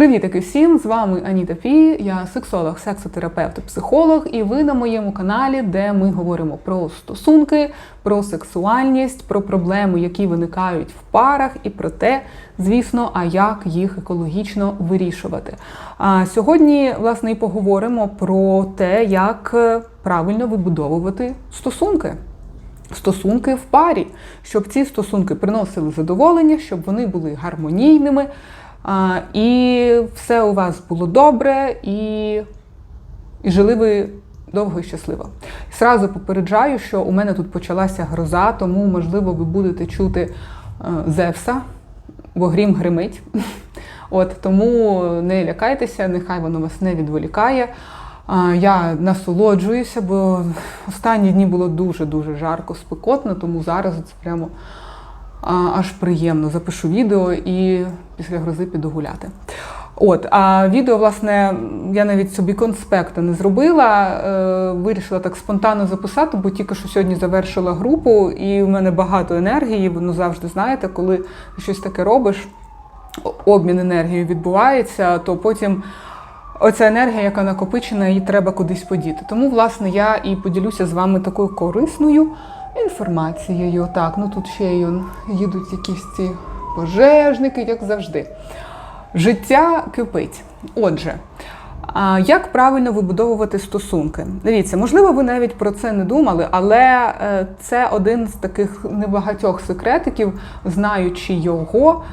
Привітики всім! З вами Аніта Фі, я сексолог, сексотерапевт психолог, і ви на моєму каналі, де ми говоримо про стосунки, про сексуальність, про проблеми, які виникають в парах, і про те, звісно, а як їх екологічно вирішувати. А сьогодні, власне, і поговоримо про те, як е, правильно вибудовувати стосунки. Стосунки в парі, щоб ці стосунки приносили задоволення, щоб вони були гармонійними, і все у вас було добре, і, і жили ви довго і щасливо. Сразу попереджаю, що у мене тут почалася гроза, тому, можливо, ви будете чути е, Зевса, бо грім гримить. От, тому не лякайтеся, нехай воно вас не відволікає. Я насолоджуюся, бо останні дні було дуже-дуже жарко, спекотно, тому зараз це прямо аж приємно. Запишу відео і після грози піду гуляти. От, а відео, власне, я навіть собі конспекта не зробила. Е, вирішила так спонтанно записати, бо тільки що сьогодні завершила групу, і в мене багато енергії. Воно завжди знаєте, коли щось таке робиш, обмін енергією відбувається, то потім. Оця енергія, яка накопичена, її треба кудись подіти. Тому, власне, я і поділюся з вами такою корисною інформацією. Так, ну тут ще й їдуть якісь ці пожежники, як завжди. Життя кипить. Отже, як правильно вибудовувати стосунки? Дивіться, можливо, ви навіть про це не думали, але е, це один з таких небагатьох секретиків, знаючи його.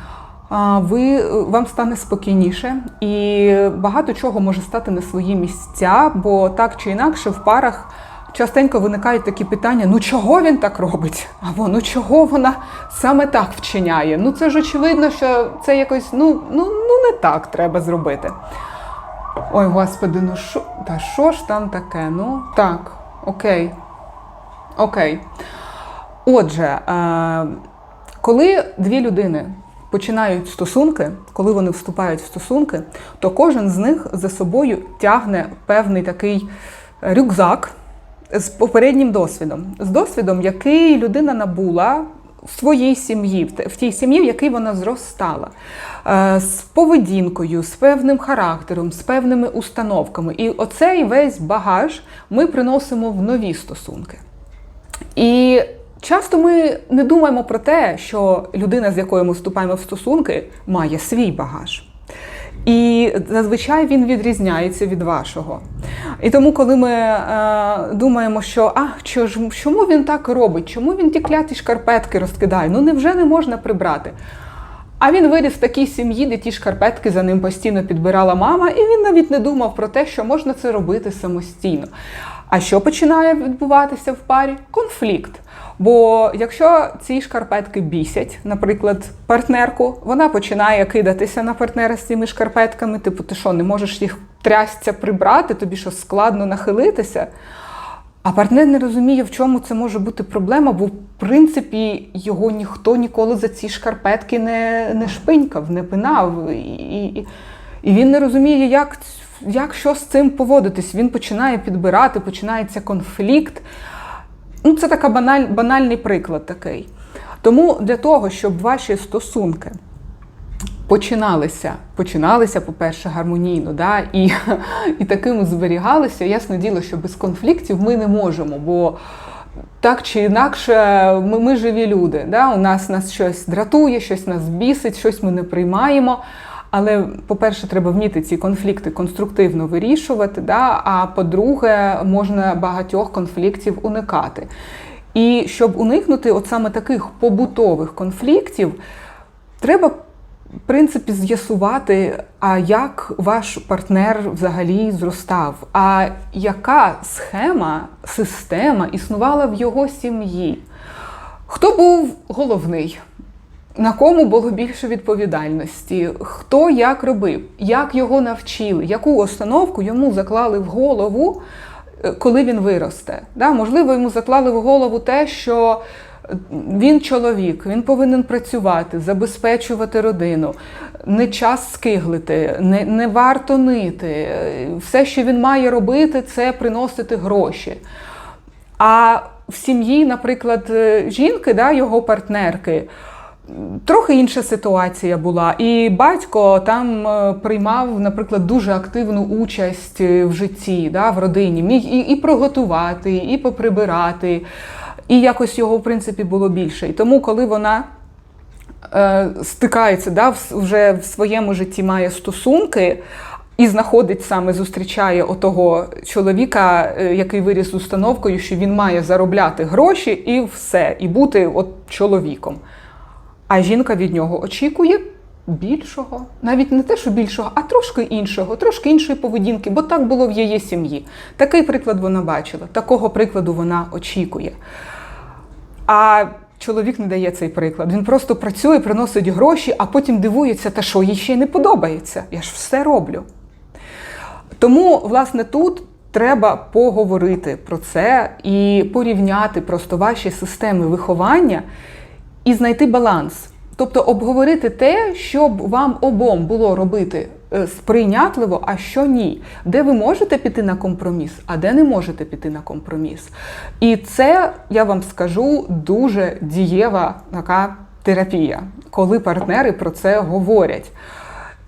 Ви вам стане спокійніше, і багато чого може стати на свої місця, бо так чи інакше в парах частенько виникають такі питання: ну чого він так робить? Або ну чого вона саме так вчиняє? Ну це ж очевидно, що це якось ну, ну, ну не так треба зробити. Ой, господи, ну що та що ж там таке? Ну так, окей. Окей. Отже, е, коли дві людини починають стосунки, коли вони вступають в стосунки, то кожен з них за собою тягне певний такий рюкзак з попереднім досвідом, з досвідом, який людина набула в своїй сім'ї, в тій сім'ї, в якій вона зростала, е, з поведінкою, з певним характером, з певними установками. І оцей весь багаж ми приносимо в нові стосунки. І часто ми не думаємо про те, що людина, з якою ми вступаємо в стосунки, має свій багаж. І зазвичай він відрізняється від вашого. І тому, коли ми е, думаємо, що а чому він так робить, чому він ті кляті шкарпетки розкидає? Ну невже не можна прибрати? А він виріс в такій сім'ї, де ті шкарпетки за ним постійно підбирала мама, і він навіть не думав про те, що можна це робити самостійно. А що починає відбуватися в парі? Конфлікт. Бо якщо ці шкарпетки бісять, наприклад, партнерку, вона починає кидатися на партнера з цими шкарпетками, типу, ти що, не можеш їх трясця прибрати, тобі що складно нахилитися. А партнер не розуміє, в чому це може бути проблема, бо в принципі його ніхто ніколи за ці шкарпетки не, не шпинькав, не пинав. І, і, і він не розуміє, як, як що з цим поводитись. Він починає підбирати, починається конфлікт. Ну, це така баналь, банальний приклад такий. Тому для того, щоб ваші стосунки починалися, починалися, по-перше, гармонійно, да, і, і такими зберігалися, ясно діло, що без конфліктів ми не можемо, бо так чи інакше, ми, ми живі люди. Да? У нас нас щось дратує, щось нас бісить, щось ми не приймаємо. Але, по-перше, треба вміти ці конфлікти конструктивно вирішувати. Да? А по-друге, можна багатьох конфліктів уникати. І щоб уникнути от саме таких побутових конфліктів, треба, в принципі, з'ясувати, а як ваш партнер взагалі зростав, а яка схема, система існувала в його сім'ї. Хто був головний? На кому було більше відповідальності? Хто як робив, як його навчили, яку установку йому заклали в голову, е, коли він виросте? Да? Можливо, йому заклали в голову те, що він чоловік, він повинен працювати, забезпечувати родину, не час скиглити, не, не варто нити. Е, Все, що він має робити, це приносити гроші. А в сім'ї, наприклад, е, жінки, да, його партнерки, Трохи інша ситуація була, і батько там е, приймав, наприклад, дуже активну участь е, в житті, да, в родині. Міг і, і приготувати, і поприбирати, і якось його, в принципі, було більше. І тому, коли вона е, стикається, да, вже в своєму житті має стосунки. І знаходить саме, зустрічає отого чоловіка, е, який виріс установкою, що він має заробляти гроші і все, і бути от чоловіком. А жінка від нього очікує більшого, навіть не те, що більшого, а трошки іншого, трошки іншої поведінки, бо так було в її сім'ї. Такий приклад вона бачила, такого прикладу вона очікує. А чоловік не дає цей приклад. Він просто працює, приносить гроші, а потім дивується, та що їй ще не подобається. Я ж все роблю. Тому, власне, тут треба поговорити про це і порівняти просто ваші системи виховання і знайти баланс. Тобто обговорити те, щоб вам обом було робити е, сприйнятливо, а що ні. Де ви можете піти на компроміс, а де не можете піти на компроміс. І це, я вам скажу, дуже дієва така терапія, коли партнери про це говорять.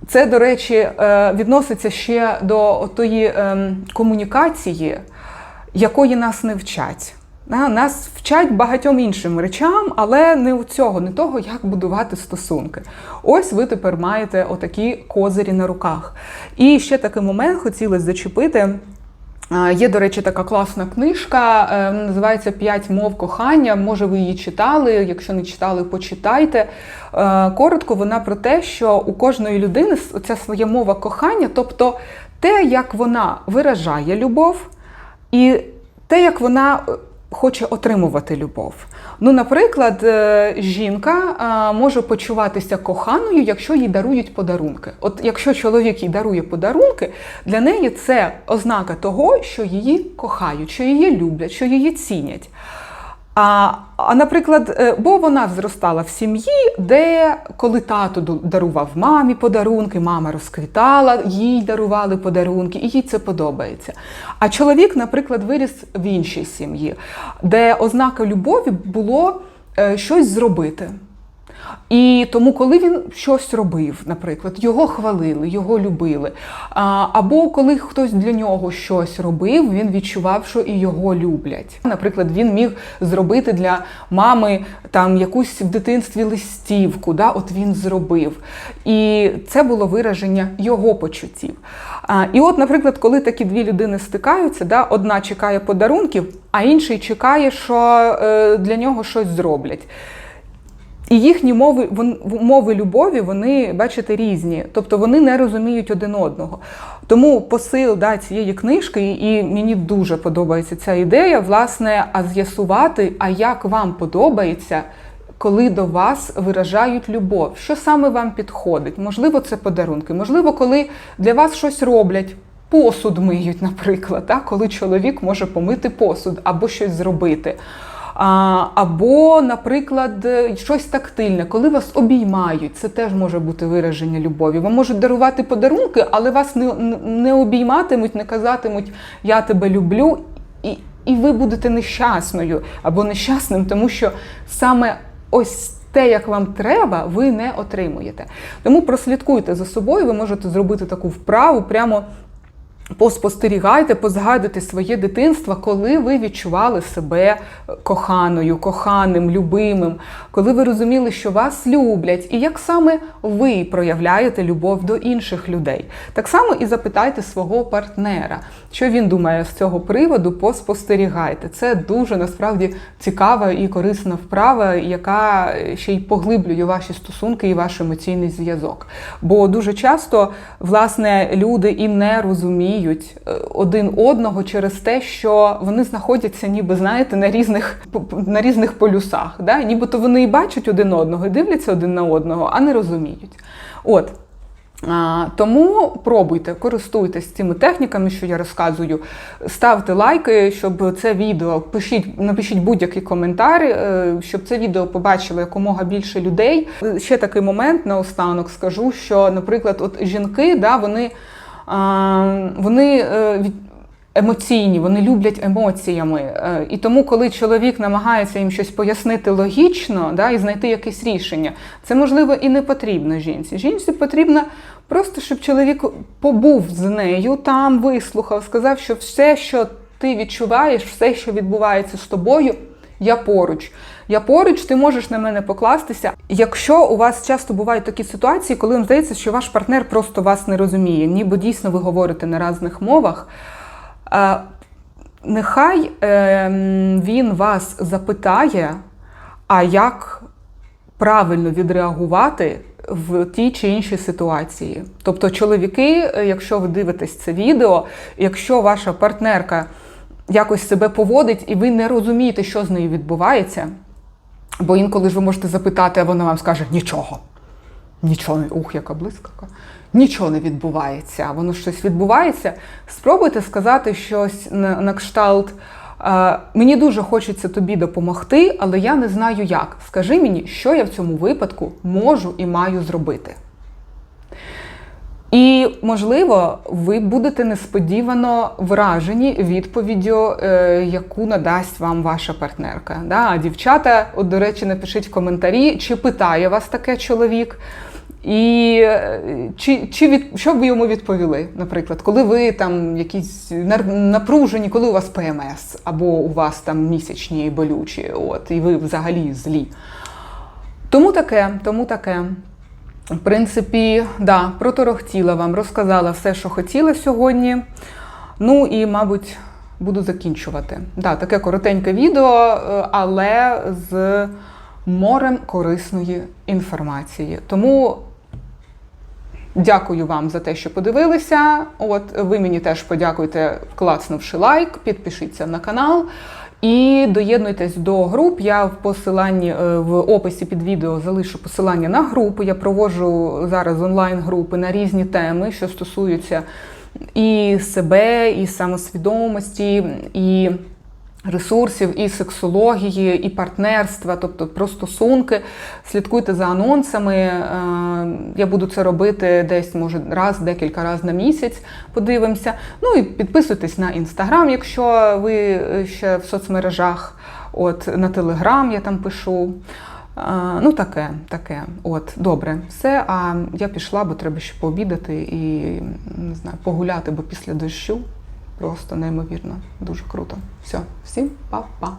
Це, до речі, е, відноситься ще до тої ем, комунікації, якої нас не вчать. Нас вчать багатьом іншим речам, але не у цього, не того, як будувати стосунки. Ось ви тепер маєте отакі козирі на руках. І ще такий момент хотілося зачепити. Є, до речі, така класна книжка, е, називається П'ять мов кохання. Може, ви її читали. Якщо не читали, почитайте. Е, Коротко, вона про те, що у кожної людини ця своя мова кохання, тобто те, як вона виражає любов, і те, як вона е, хоче отримувати любов. Ну, наприклад, е, жінка е, може почуватися коханою, якщо їй дарують подарунки. От якщо чоловік їй дарує подарунки, для неї це ознака того, що її кохають, що її люблять, що її цінять. А, а наприклад, е, бо вона зростала в сім'ї, де коли тато дарував мамі подарунки, мама розквітала, їй дарували подарунки, і їй це подобається. А чоловік, наприклад, виріс в іншій сім'ї, де ознака любові було е, щось зробити. І тому, коли він щось робив, наприклад, його хвалили, його любили. Або коли хтось для нього щось робив, він відчував, що і його люблять. Наприклад, він міг зробити для мами там якусь в дитинстві листівку, да, от він зробив. І це було вираження його почуттів. І от, наприклад, коли такі дві людини стикаються, да, одна чекає подарунків, а інший чекає, що е, для нього щось зроблять. І їхні мови, вон- мови любові, вони, бачите, різні. Тобто вони не розуміють один одного. Тому посил да, цієї книжки, і мені дуже подобається ця ідея, власне, а з'ясувати, а як вам подобається, коли до вас виражають любов, що саме вам підходить. Можливо, це подарунки, можливо, коли для вас щось роблять. Посуд миють, наприклад, да? коли чоловік може помити посуд або щось зробити. Або, наприклад, е, щось тактильне, коли вас обіймають, це теж може бути вираження любові. Вам можуть дарувати подарунки, але вас не, не обійматимуть, не казатимуть Я тебе люблю, і, і ви будете нещасною або нещасним, тому що саме ось. Те, як вам треба, ви не отримуєте. Тому прослідкуйте за собою, ви можете зробити таку вправу прямо Поспостерігайте, позгадуйте своє дитинство, коли ви відчували себе коханою, коханим, любимим, коли ви розуміли, що вас люблять, і як саме ви проявляєте любов до інших людей. Так само і запитайте свого партнера, що він думає з цього приводу, поспостерігайте. Це дуже насправді цікава і корисна вправа, яка ще й поглиблює ваші стосунки і ваш емоційний зв'язок. Бо дуже часто, власне, люди і не розуміють е, один одного через те, що вони знаходяться, ніби знаєте, на різних на різних полюсах. Да? Нібито вони і бачать один одного, і дивляться один на одного, а не розуміють. От. А, Тому пробуйте, користуйтесь цими техніками, що я розказую. Ставте лайки, щоб це відео пишіть, напишіть будь-який коментар, е, щоб це відео побачило якомога більше людей. Ще такий момент наостанок скажу, що, наприклад, от жінки, да, вони, вони е, від- емоційні, вони люблять емоціями. Е, І тому, коли чоловік намагається їм щось пояснити логічно да, і знайти якесь рішення, це можливо і не потрібно жінці. Жінці потрібно просто, щоб чоловік побув з нею, там вислухав, сказав, що все, що ти відчуваєш, все, що відбувається з тобою, я поруч. Я поруч, ти можеш на мене покластися. Якщо у вас часто бувають такі ситуації, коли вам здається, що ваш партнер просто вас не розуміє, ніби дійсно ви говорите на різних мовах. е, Нехай е, він вас запитає, а як правильно відреагувати в тій чи іншій ситуації. Тобто, чоловіки, е, якщо ви дивитесь це відео, якщо ваша партнерка якось себе поводить, і ви не розумієте, що з нею відбувається, бо інколи ж ви можете запитати, а вона вам скаже нічого. Нічого не ух, яка блискавка. Нічого не відбувається, а воно щось відбувається. Спробуйте сказати щось на, на кшталт. «Е, Мені дуже хочеться тобі допомогти, але я не знаю як. Скажи мені, що я в цьому випадку можу і маю зробити. І, можливо, ви будете несподівано вражені відповіддю, е, яку надасть вам ваша партнерка. Да? Дівчата, от, до речі, напишіть в коментарі, чи питає вас таке чоловік, і е, чи, чи від, що б ви йому відповіли, наприклад, коли ви там якісь напружені, коли у вас ПМС, або у вас там місячні болючі, от, і ви взагалі злі. Тому таке, тому таке. В принципі, да, проторохтіла вам, розказала все, що хотіла сьогодні. Ну і, мабуть, буду закінчувати. Да, таке коротеньке відео, е, але з морем корисної інформації. Тому дякую вам за те, що подивилися. От ви мені теж подякуйте, клацнувши лайк, підпишіться на канал. І доєднуйтесь до груп. Я в посиланні е, в описі під відео залишу посилання на групи. Я проводжу зараз онлайн-групи на різні теми, що стосуються і себе, і самосвідомості, і ресурсів, і сексології, і партнерства, тобто про стосунки. Слідкуйте за анонсами. Е, Я буду це робити десь, може, раз, декілька разів на місяць. Подивимося. Ну і підписуйтесь на інстаграм, якщо ви е, ще в соцмережах. От на телеграм я там пишу. Е, Ну, таке, таке. От, добре, все. А я пішла, бо треба ще пообідати і не знаю, погуляти, бо після дощу просто неймовірно, дуже круто. Все, всім па-па.